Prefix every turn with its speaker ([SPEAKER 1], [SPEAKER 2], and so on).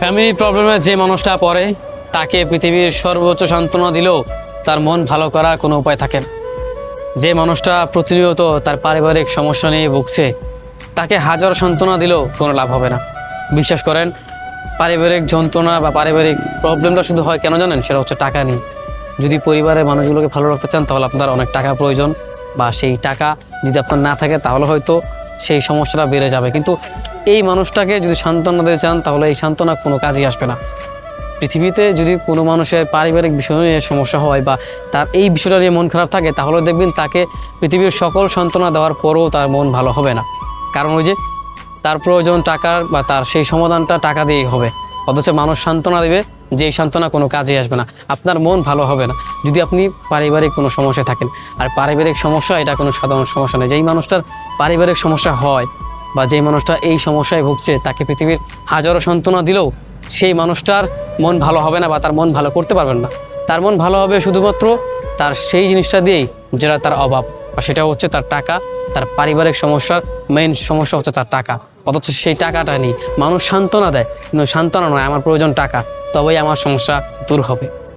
[SPEAKER 1] Family প্রবলেমে যে মানুষটা পড়ে, তাকে পৃথিবীর সর্বোচ্চ সান্ত্বনা দিলেও তার মন ভালো করার কোনো উপায় থাকে না। যে মানুষটা প্রতিনিয়ত তার পারিবারিক সমস্যা নিয়ে ভুগছে, তাকে হাজার সান্ত্বনা দিলেও কোনো লাভ হবে না। বিশ্বাস করেন, পারিবারিক যন্ত্রণা বা পারিবারিক প্রবলেমটা শুধু হয় কেন জানেন? সেটা হচ্ছে টাকা নিয়ে। যদি পরিবারের মানুষগুলোকে ভালো রাখতে চান, তাহলে আপনার অনেক টাকা প্রয়োজন বা সেই টাকা যদি আপনার না থাকে, তাহলে হয়তো সেই সমস্যাটা বেড়ে যাবে। কিন্তু এই মানুষটাকে যদি সান্ত্বনা দিতে চান, তাহলে এই সান্ত্বনা কোনো কাজেই আসবে না। পৃথিবীতে যদি কোনো মানুষের পারিবারিক বিষয় নিয়ে সমস্যা হয় বা তার এই বিষয়টা নিয়ে মন খারাপ থাকে, তাহলে দেখবেন তাকে পৃথিবীর সকল সান্ত্বনা দেওয়ার পরেও তার মন ভালো হবে না। কারণ ওই যে তার প্রয়োজন টাকার বা তার সেই সমাধানটা টাকা দিয়েই হবে। অথচ মানুষ সান্ত্বনা দেবে যে এই সান্ত্বনা কোনো কাজে আসবে না। আপনার মন ভালো হবে না। যদি আপনি পারিবারিক কোনো সমস্যায় থাকেন, আর পারিবারিক সমস্যা, এটা কোনো সাধারণ সমস্যা নেই যেই মানুষটার পারিবারিক সমস্যা হয়, বা যেই মানুষটা এই সমস্যায় ভুগছে, তাকে পৃথিবীর হাজারো সান্ত্বনা দিলেও সেই মানুষটার মন ভালো হবে না, বা তার মন ভালো করতে পারবেন না। তার মন ভালো হবে শুধুমাত্র তার সেই জিনিসটা দিয়েই, যেটা তার অভাব। বা সেটা হচ্ছে তার টাকা, তার পারিবারিক সমস্যার মেইন সমস্যা হচ্ছে তার টাকা। অথচ সেই টাকাটা নেই। মানুষ সান্ত্বনা দেয়, কিন্তু সান্ত্বনা নয়, আমার প্রয়োজন টাকা, তবেই আমার সমস্যা দূর হবে।